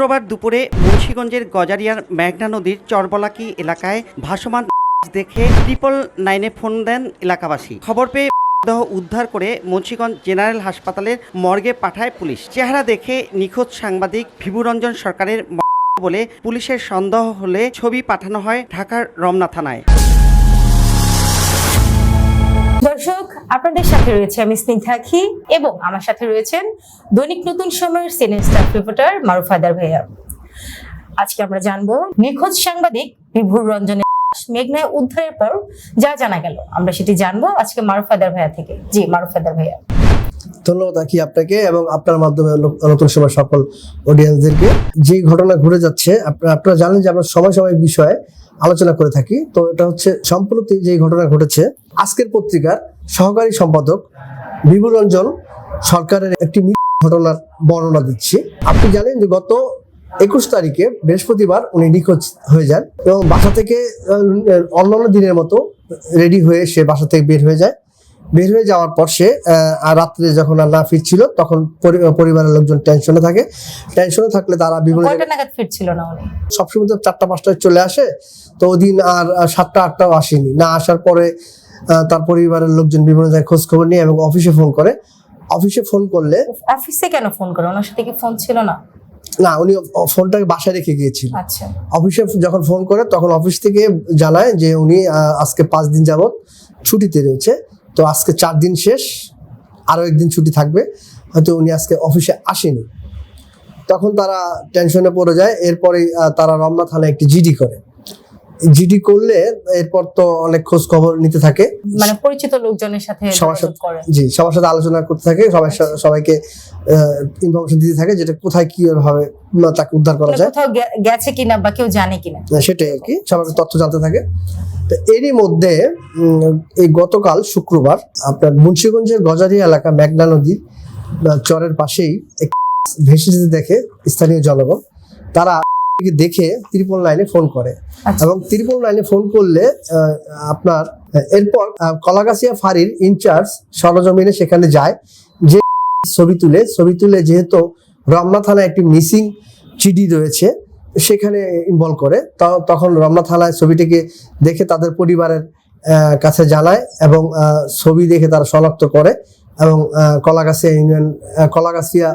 শুক্রবার দুপুরে মুন্সীগঞ্জের গজারিয়ার মেঘনা নদীর চরবলাকি এলাকায় ভাসমান দেখে ট্রিপল নাইনে ফোন দেন এলাকাবাসী। খবর পেয়ে দেহ উদ্ধার করে মুন্সীগঞ্জ জেনারেল হাসপাতালের মর্গে পাঠায় পুলিশ। চেহারা দেখে নিখোঁজ সাংবাদিক ভিবুরঞ্জন সরকারের বলে পুলিশের সন্দেহ হলে ছবি পাঠানো হয় ঢাকার রমনা থানায়। আপনাদের সাথে রয়েছে আমি স্নিগ্ধা আখি এবং আমার সাথে রয়েছেন দৈনিক নতুন সময়ের সিনিয়র স্টাফ রিপোর্টার মারুফাদার ভাইয়া। আজকে আমরা জানব নিখোঁজ সাংবাদিক বিভুর রঞ্জনের মেঘনায় উদ্ধারের পর যা জানা গেল। আমরা সেটি জানব আজকে মারুফাদার ভাইয়া থেকে। জি মারুফাদার ভাইয়া। ধন্যবাদ আকি আপনাকে এবং আপনার মাধ্যমে নতুন সময় সকল অডিয়েন্সদেরকে যে ঘটনা ঘুরে যাচ্ছে আপনারা জানেন যে আমরা সময় সময় বিষয়ে আলোচনা করে থাকি। তো এটা হচ্ছে সম্প্রতি যে ঘটনা ঘটেছে, আজকের পত্রিকার সহকারী সম্পাদক বিভু রঞ্জন সরকারের একটি ঘটনার বর্ণনা দিচ্ছি। আপনি জানেন যে গত একুশ তারিখে বৃহস্পতিবার উনি নিখোঁজ হয়ে যান এবং বাসা থেকে অন্যান্য দিনের মতো রেডি হয়ে সে বাসা থেকে বের হয়ে যায়। বের হয়ে যাওয়ার পর সে রাত্রে যখন আর না ফিরছিল তখন পরিবারের লোকজন টেনশনে থাকে। টেনশনে থাকলে তারা বিভিন্ন কয়টা জায়গায় নাগাদ ফিরছিল না সবসময় তো চারটা পাঁচটায় চলে আসে। তো ওদিন আর সাতটা আটটাও আসেনি। না আসার পরে তার পরিবারের লোকজন বিভিন্ন জায়গায় খোঁজ খবর নিয়ে এবং অফিসে ফোন করে। অফিসে ফোন করলে অফিসে কেন ফোন করে? ওনার সাথে কি ফোন ছিল না? না উনি ফোনটাকে বাসায় রেখে গিয়েছিল। আচ্ছা। অফিসে যখন ফোন করে তখন অফিস থেকে জানায় যে উনি আজকে পাঁচ দিন যাবত ছুটিতে রয়েছে। তো আজকে চার দিন শেষ আরও একদিন ছুটি থাকবে। হয়তো উনি আজকে অফিসে আসেনি। তখন তারা টেনশনে পড়ে যায়। এরপরে তারা রমনা থানায় একটি জিডি করে। জিডি করলে এরপর তো অনেক খোঁজ খবর নিতে থাকে। মানে পরিচিত লোকজনের সাথে সবার সাথে জি সবার সাথে আলোচনা করতে থাকে সবাই সবাইকে ইনফরমেশন দিতে থাকে যেটা কোথায় কি ভাবে তাকে উদ্ধার করা মানে যায়। কোথাও গেছে কিনা বা কেউ জানে কিনা। সেটাই আর কি সবার তথ্য জানতে থাকে। তো এরই মধ্যে এই গতকাল শুক্রবার আপনার মুন্সিগঞ্জের গজারি এলাকা মেঘনা নদী চরের পাশেই ভেসে যেতে দেখে স্থানীয় জনগণ তারা দেখে ত্রিপল লাইনে ফোন করে। আচ্ছা। এবং ত্রিপল লাইনে ফোন করলে আপনার এরপর কলাগাছিয়া ফাঁড়ির ইনচার্জ সরজমিনে সেখানে যায়। যে ছবি তুলে ছবি তুলে যেহেতু রমনা থানায় একটি মিসিং চিডি রয়েছে সেখানে ইনভলভ করে। তখন রমনা থানায় ছবিটিকে দেখে তাদের পরিবারের কাছে জানায় এবং ছবি দেখে তারা শনাক্ত করে এবং কলাগাছিয়া ইউনিয়ন কলাগাছিয়া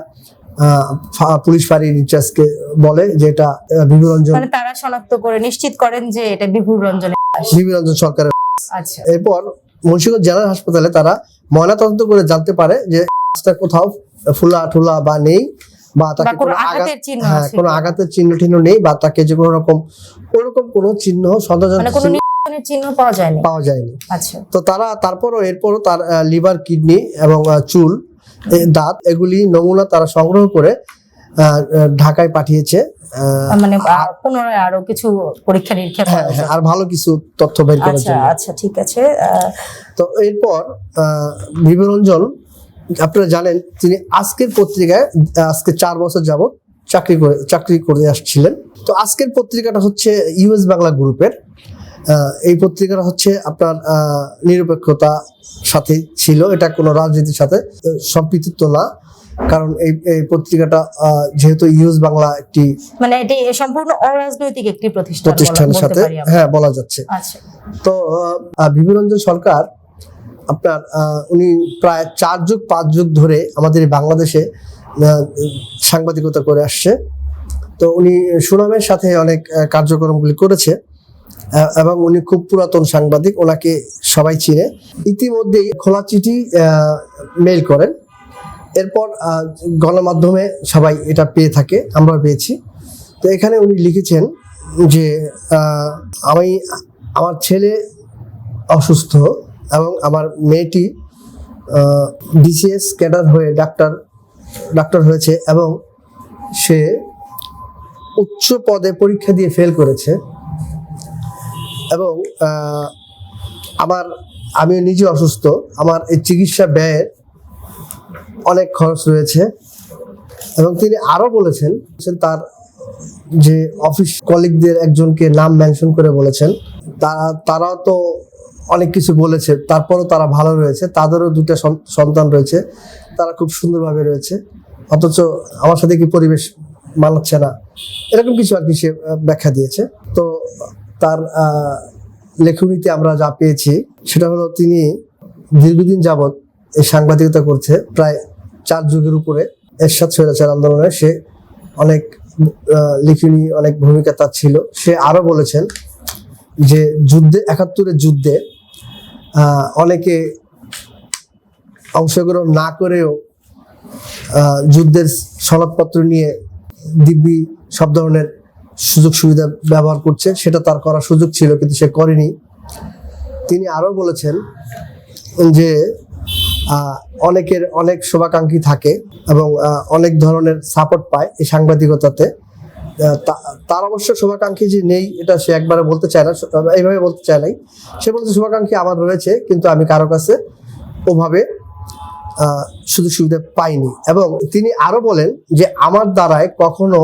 পুলিশ ফাঁড়ির ইনচার্জকে বলে যে এটা আহ, বিভুরঞ্জন মানে তারা শনাক্ত করে নিশ্চিত করেন যে এটা বিভুর রঞ্জনের লাশ। বিভুরঞ্জন সরকারের আচ্ছা। এরপর মুন্সিগঞ্জ জেনারেল হাসপাতালে তারা ময়নাতদন্ত করে জানতে পারে যে কোথাও ফুলা ঠুলা বা নেই বা তাকে কোনো আঘাতের চিহ্ন হ্যাঁ কোনো আঘাতের চিহ্ন টিহ্ন নেই বা তাকে যে কোনো রকম ওরকম কোনো চিহ্ন সন্দেহজনক মানে চিহ্ন পাওয়া যায়নি। পাওয়া যায়নি। আচ্ছা। তো তারা তারপরও এরপরও তার লিভার কিডনি এবং চুল দাঁত এগুলি নমুনা তারা সংগ্রহ করে ঢাকায় পাঠিয়েছে মানে পুনরায় আরও কিছু পরীক্ষা নিরীক্ষা হ্যাঁ হ্যাঁ, আর ভালো কিছু তথ্য বের করার আচ্ছা জন্য। আচ্ছা ঠিক আছে তো এরপর আহ, বিভরঞ্জন আপনারা জানেন তিনি আজকের পত্রিকায় আজকে চার বছর যাবত চাকরি করে চাকরি করে আসছিলেন। তো আজকের পত্রিকাটা হচ্ছে ইউএস বাংলা গ্রুপের। এই পত্রিকাটা হচ্ছে আপনার নিরপেক্ষতা সাথে ছিল। এটা কোনো রাজনীতির সাথে সম্পৃক্ত না। কারণ এই এই পত্রিকাটা যেহেতু ইউএস বাংলা একটি মানে এটি সম্পূর্ণ অরাজনৈতিক একটি প্রতিষ্ঠান প্রতিষ্ঠানের সাথে। হ্যাঁ বলা যাচ্ছে। আচ্ছা। তো বিভুরঞ্জন সরকার আপনার উনি প্রায় চার যুগ পাঁচ যুগ ধরে আমাদের বাংলাদেশে সাংবাদিকতা করে আসছে। তো উনি সুনামের সাথে অনেক কার্যক্রমগুলি করেছে। এবং উনি খুব পুরাতন সাংবাদিক, ওনাকে সবাই চিনে। ইতিমধ্যেই খোলা চিঠি মেল করেন। এরপর গণমাধ্যমে সবাই এটা পেয়ে থাকে, আমরা পেয়েছি। তো এখানে উনি লিখেছেন যে আমি আমার ছেলে অসুস্থ এবং আমার মেয়েটি বিসিএস ক্যাডার হয়ে ডাক্তার ডাক্তার হয়েছে এবং সে উচ্চ পদে পরীক্ষা দিয়ে ফেল করেছে। এবং আমার আমি নিজে অসুস্থ। আমার এই চিকিৎসা ব্যয়ের অনেক খরচ রয়েছে। এবং তিনি আরও বলেছেন তার যে অফিস কলিগদের একজনকে নাম মেনশন করে বলেছেন। তারা তারাও তো অনেক কিছু বলেছে, তারপরও তারা ভালো রয়েছে, তাদেরও দুটো সন- সন্তান রয়েছে, তারা খুব সুন্দরভাবে রয়েছে। অথচ আমার সাথে কি পরিবেশ মানাচ্ছে না? এরকম কিছু আর কি সে ব্যাখ্যা দিয়েছে। তো তার লেখনীতে আমরা যা পেয়েছি, সেটা হলো তিনি দীর্ঘদিন যাবৎ এই সাংবাদিকতা করছে। প্রায় চার যুগের উপরে এরশাদ স্বৈরাচার আন্দোলনে সে অনেক লিখনী, অনেক ভূমিকা তার ছিল। সে আরও বলেছেন যে যুদ্ধে, একাত্তরের যুদ্ধে অনেকে অংশগ্রহণ না করেও যুদ্ধের সনদপত্র নিয়ে দিব্যি সব ধরনের সুযোগ সুবিধা ব্যবহার করছে, সেটা তার করার সুযোগ ছিল, কিন্তু সে করেনি। তিনি আরও বলেছেন যে অনেকের অনেক শুভাকাঙ্ক্ষী থাকে এবং অনেক ধরনের সাপোর্ট পায় এই সাংবাদিকতাতে। তার অবশ্য শুভাকাঙ্ক্ষী যে নেই, এটা সে একবারে বলতে চায় না এইভাবে বলতে চায় নাই। সে বলছে, শুভাকাঙ্ক্ষী আমার রয়েছে, কিন্তু আমি কারও কাছে ওভাবে সুযোগ সুবিধা পাইনি। এবং তিনি আরও বলেন যে, আমার দ্বারায় কখনো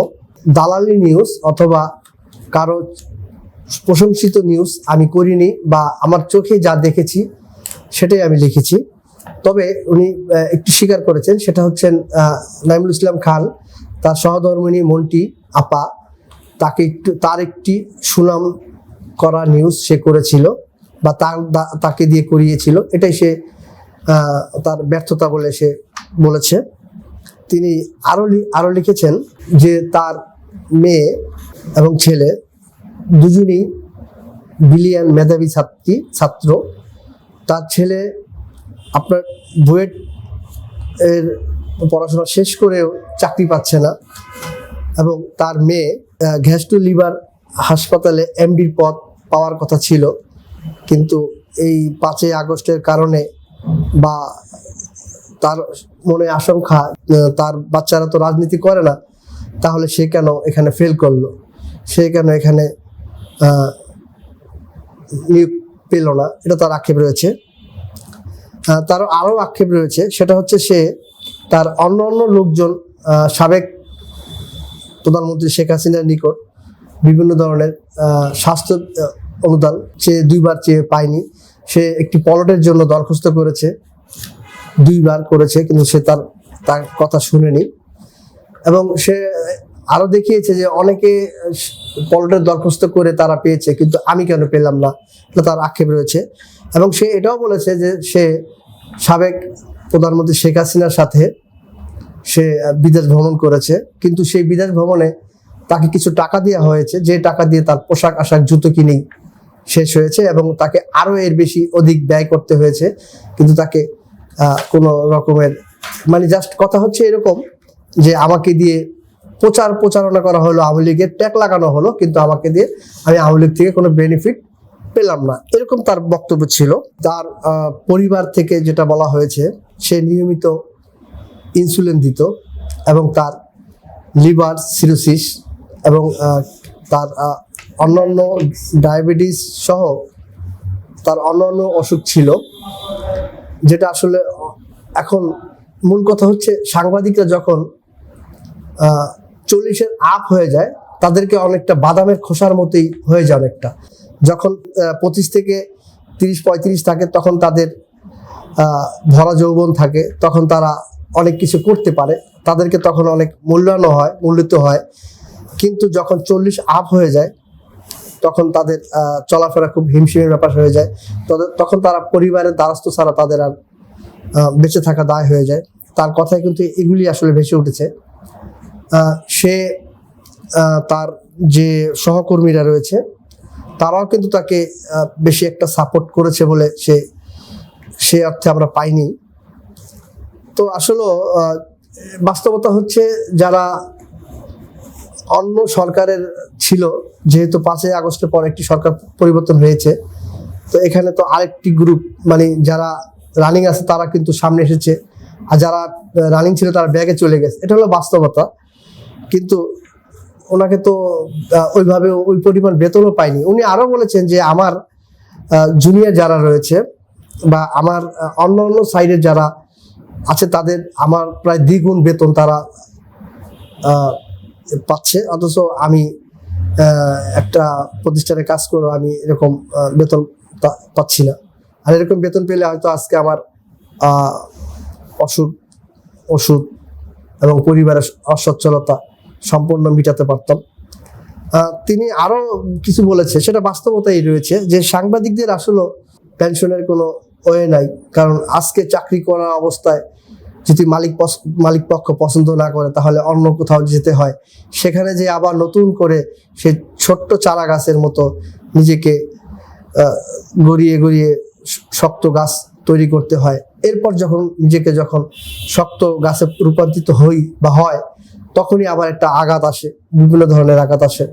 দালালি নিউজ অথবা কারও প্রশংসিত নিউজ আমি করিনি বা আমার চোখে যা দেখেছি, সেটাই আমি লিখেছি। তবে উনি একটু স্বীকার করেছেন, সেটা হচ্ছেন নাইমুল ইসলাম খান, তার সহধর্মিণী মন্টি আপা। তাকে একটু, তার একটি সুনাম করা নিউজ সে করেছিল বা তার তাকে দিয়ে করিয়েছিল। এটাই সে তার ব্যর্থতা বলে সে বলেছে। তিনি আরও লি- আরও লিখেছেন যে তার মেয়ে এবং ছেলে, দুজনই বিলিয়ান মেধাবী ছাত্রী, ছাত্র। তার ছেলে আপনার বুয়েট এর পড়াশোনা শেষ করেও চাকরি পাচ্ছে না এবং তার মেয়ে ঘ্যাস্টু লিভার হাসপাতালে এমডির পদ পাওয়ার কথা ছিল। কিন্তু এই পাঁচই আগস্টের কারণে বা তার মনে আশঙ্কা তার বাচ্চারা তো রাজনীতি করে না তাহলে সে কেন এখানে ফেল করল? সে কেন এখানে নিয়োগ পেল না? এটা তার আক্ষেপ রয়েছে। তার আরও আক্ষেপ রয়েছে। সেটা হচ্ছে সে তার অন্য অন্য লোকজন সাবেক প্রধানমন্ত্রী শেখ হাসিনার নিকট বিভিন্ন ধরনের স্বাস্থ্য অনুদান সে দুইবার চেয়ে পায়নি। সে একটি পলটের জন্য দরখাস্ত করেছে। দুইবার করেছে, কিন্তু সে তার তার কথা শুনেনি। এবং সে আরও দেখিয়েছে যে অনেকে পলটের দরখাস্ত করে তারা পেয়েছে, কিন্তু আমি কেন পেলাম না? তার আক্ষেপ রয়েছে। এবং সে এটাও বলেছে যে সে সাবেক প্রধানমন্ত্রী শেখ হাসিনার সাথে সে বিদেশ ভ্রমণ করেছে, কিন্তু সেই বিদেশ ভ্রমণে তাকে কিছু টাকা দেওয়া হয়েছে, যে টাকা দিয়ে তার পোশাক আশাক, জুতো কিনেই শেষ হয়েছে এবং তাকে আরও এর বেশি অধিক ব্যয় করতে হয়েছে, কিন্তু তাকে কোনো রকমের মানে জাস্ট কথা হচ্ছে এরকম যে আমাকে দিয়ে প্রচার প্রচারণা করা হলো আওয়ামী লীগের ট্যাগ লাগানো হলো, কিন্তু আমাকে দিয়ে আমি আওয়ামী লীগ থেকে কোনো বেনিফিট পেলাম না। এরকম তার বক্তব্য ছিল। তার পরিবার থেকে যেটা বলা হয়েছে, সে নিয়মিত ইনসুলিন দিত এবং তার লিভার সিরোসিস এবং তার অন্যান্য ডায়াবেটিস সহ তার অন্যান্য অসুখ ছিল, যেটা আসলে এখন মূল কথা হচ্ছে সাংবাদিকরা যখন চল্লিশের আপ হয়ে যায়, তাদেরকে অনেকটা বাদামের খোসার মতোই হয়ে যায় অনেকটা। যখন পঁচিশ থেকে তিরিশ, পঁয়ত্রিশ থাকে, তখন তাদের ভরা যৌবন থাকে, তখন তারা অনেক কিছু করতে পারে। তাদেরকে তখন অনেক মূল্যায়ন হয়, মূল্যিত হয়। কিন্তু যখন চল্লিশ আপ হয়ে যায়, তখন তাদের চলাফেরা খুব হিমশিমের ব্যাপার হয়ে যায়। তখন তারা পরিবারের দ্বারস্থ ছাড়া তাদের আর বেঁচে থাকা দায় হয়ে যায়। তার কথায় কিন্তু এগুলি আসলে ভেসে উঠেছে। সে তার যে সহকর্মীরা রয়েছে, তারাও কিন্তু তাকে বেশি একটা সাপোর্ট করেছে বলে সে সে অর্থে আমরা পাইনি। তো আসলে বাস্তবতা হচ্ছে যারা অন্য সরকারের ছিল, যেহেতু পাঁচই আগস্টের পর একটি সরকার পরিবর্তন হয়েছে, তো এখানে তো আরেকটি গ্রুপ মানে যারা রানিং আছে তারা কিন্তু সামনে এসেছে, আর যারা রানিং ছিল তারা ব্যাগে চলে গেছে। এটা হলো বাস্তবতা। কিন্তু ওনাকে তো ওইভাবে ওই পরিমাণ বেতনও পাইনি উনি আরও বলেছেন যে আমার জুনিয়র যারা রয়েছে বা আমার অন্য অন্য সাইডের যারা আছে তাদের আমার প্রায় দ্বিগুণ বেতন তারা পাচ্ছে। অথচ আমি একটা প্রতিষ্ঠানে কাজ করে আমি এরকম বেতন পাচ্ছি না। আর এরকম বেতন পেলে হয়তো আজকে আমার অসুখ ওষুধ এবং পরিবারের অসচ্ছলতা সম্পূর্ণ মিটাতে পারতাম। তিনি আরও কিছু বলেছে, সেটা বাস্তবতাই রয়েছে, যে সাংবাদিকদের আসলে পেনশনের কোনো ওয়ে নাই, কারণ আজকে চাকরি করা অবস্থায় যদি মালিক মালিক পক্ষ পছন্দ না করে, তাহলে অন্য কোথাও যেতে হয়। সেখানে যে আবার নতুন করে সে ছোট্ট চারা গাছের মতো নিজেকে গড়িয়ে গড়িয়ে শক্ত গাছ তৈরি করতে হয়। এরপর যখন নিজেকে যখন শক্ত গাছে রূপান্তরিত হই বা হয় তখনই আবার একটা আঘাত আসে বিভিন্ন ধরনের আঘাত আসে।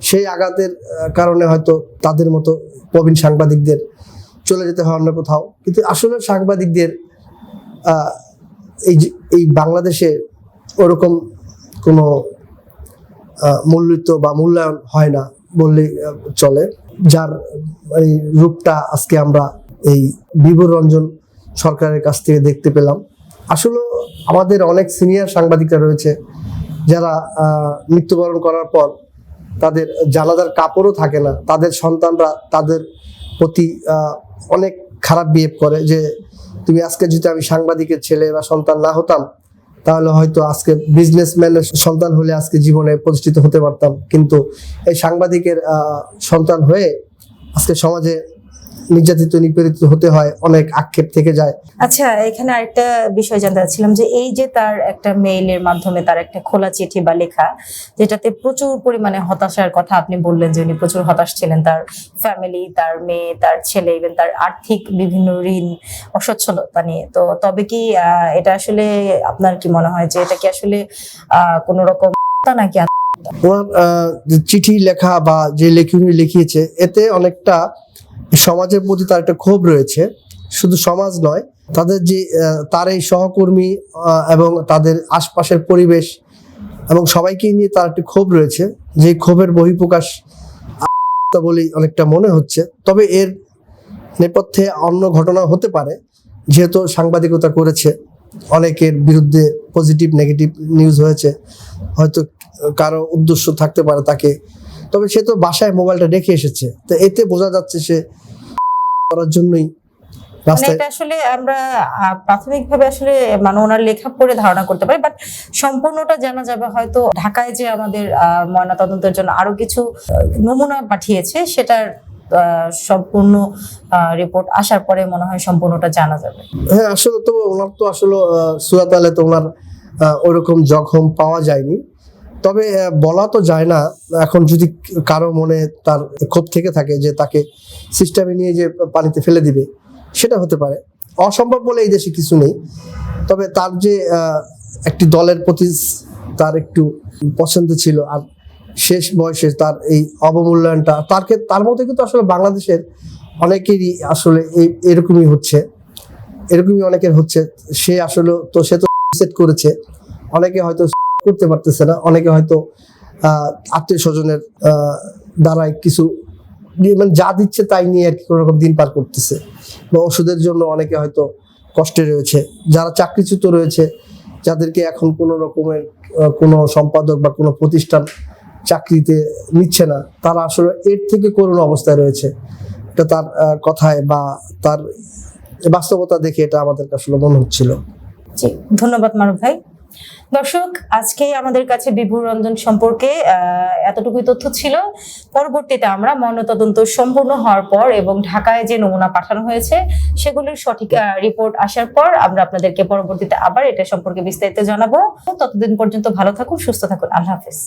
সেই আঘাতের কারণে হয়তো তাদের মতো প্রবীণ সাংবাদিকদের চলে যেতে হয় অন্য কোথাও। কিন্তু আসলে সাংবাদিকদের এই এই বাংলাদেশে ওরকম কোনো মূল্যিত বা মূল্যায়ন হয় না বললেই আহ, চলে। যার এই রূপটা আজকে আমরা এই বিভুর রঞ্জন সরকারের কাছ থেকে দেখতে পেলাম। আসলে আমাদের অনেক সিনিয়র সাংবাদিকরা রয়েছে যারা মৃত্যুবরণ করার পর তাদের জানাজার কাপড়ও থাকে না, তাদের সন্তানরা তাদের প্রতি অনেক খারাপ বিহেভ করে যে, তুমি আজকে যদি আমি সাংবাদিকের ছেলে বা সন্তান না হতাম, তাহলে হয়তো আজকে বিজনেসম্যানের সন্তান হলে আজকে জীবনে প্রতিষ্ঠিত হতে পারতাম। কিন্তু এই সাংবাদিকের সন্তান হয়ে আজকে সমাজে নির্যাতিত নিপীড়িত হতে হয় অনেক আক্ষেপ থেকে যায়। আচ্ছা এখানে আরেকটা বিষয় জানতে চাচ্ছিলাম যে এই যে তার একটা মেইলের মাধ্যমে তার একটা খোলা চিঠি বা লেখা যেটাতে প্রচুর পরিমাণে হতাশার কথা আপনি বললেন যে উনি প্রচুর হতাশ ছিলেন। তার ফ্যামিলি তার মেয়ে তার ছেলে ইভেন তার আর্থিক বিভিন্ন ঋণ অসচ্ছলতা নিয়ে। তো তবে কি এটা আসলে আপনার কি মনে হয় যে এটা কি আসলে আহ কোনো রকম নাকি? ওনার চিঠি লেখা বা যে লেখনী লিখিয়েছে এতে অনেকটা সমাজের প্রতি তার একটা ক্ষোভ রয়েছে। শুধু সমাজ নয়, তাদের যে তার এই সহকর্মী এবং তাদের আশপাশের পরিবেশ এবং সবাইকে নিয়ে তার একটা ক্ষোভ রয়েছে। যে ক্ষোভের বহিঃপ্রকাশ বলেই অনেকটা মনে হচ্ছে। তবে এর নেপথ্যে অন্য ঘটনা হতে পারে, যেহেতু সাংবাদিকতা করেছে। অনেকের বিরুদ্ধে পজিটিভ নেগেটিভ নিউজ হয়েছে। হয়তো কারও উদ্দেশ্য থাকতে পারে তাকে তবে সে তো বাসায় মোবাইলটা রেখে এসেছে। তো এতে বোঝা যাচ্ছে সে করার জন্যই মানে এটা আসলে আমরা প্রাথমিকভাবে আসলে মানে ওনার লেখা পড়ে ধারণা করতে পারি বাট সম্পূর্ণটা জানা যাবে হয়তো ঢাকায় যে আমাদের ময়নাতদন্তের জন্য আরও কিছু নমুনা পাঠিয়েছে সেটার সম্পূর্ণ রিপোর্ট আসার পরে মনে হয় সম্পূর্ণটা জানা যাবে। হ্যাঁ আসলে তো ওনার তো আসলে সুরাতালে তো ওনার ওরকম জখম পাওয়া যায়নি। তবে বলা তো যায় না, এখন যদি কারও মনে তার ক্ষোভ থেকে থাকে যে তাকে সিস্টেমে নিয়ে যে পানিতে ফেলে দিবে, সেটা হতে পারে। অসম্ভব বলে এই দেশে কিছু নেই। তবে তার যে একটি দলের প্রতি তার একটু পছন্দ ছিল, আর শেষ বয়সে তার এই অবমূল্যায়নটা, তার তার মধ্যে কিন্তু আসলে বাংলাদেশের অনেকেরই আসলে এই, এরকমই হচ্ছে। এরকমই অনেকের হচ্ছে। সে আসলে তো, সে তো সেট করেছে। অনেকে হয়তো করতে পারতেছে না। অনেকে হয়তো আত্মীয় স্বজনের দ্বারাই কিছু মানে যা দিচ্ছে তাই নিয়ে আর কি কোনো রকম দিন পার করতেছে। বা ওষুধের জন্য অনেকে হয়তো কষ্টে রয়েছে। যারা চাকরিচ্যুত রয়েছে, যাদেরকে এখন কোনো রকমের কোনো সম্পাদক বা কোনো প্রতিষ্ঠান চাকরিতে নিচ্ছে না, তারা আসলে এর থেকে করুণ অবস্থায় রয়েছে। এটা তার কথায় বা তার বাস্তবতা দেখে এটা আমাদের আসলে মনে হচ্ছিল। ধন্যবাদ মারুফ ভাই। দর্শক, আজকে আমাদের কাছে বিভুর রঞ্জন সম্পর্কে এতটুকুই তথ্য ছিল। পরবর্তীতে আমরা ময়নতদন্ত সম্পূর্ণ হওয়ার পর এবং ঢাকায় যে নমুনা পাঠানো হয়েছে, সেগুলির সঠিক রিপোর্ট আসার পর আমরা আপনাদেরকে পরবর্তীতে আবার এটা সম্পর্কে বিস্তারিত জানাব। ততদিন পর্যন্ত ভালো থাকুন, সুস্থ থাকুন। আল্লাহ হাফিজ।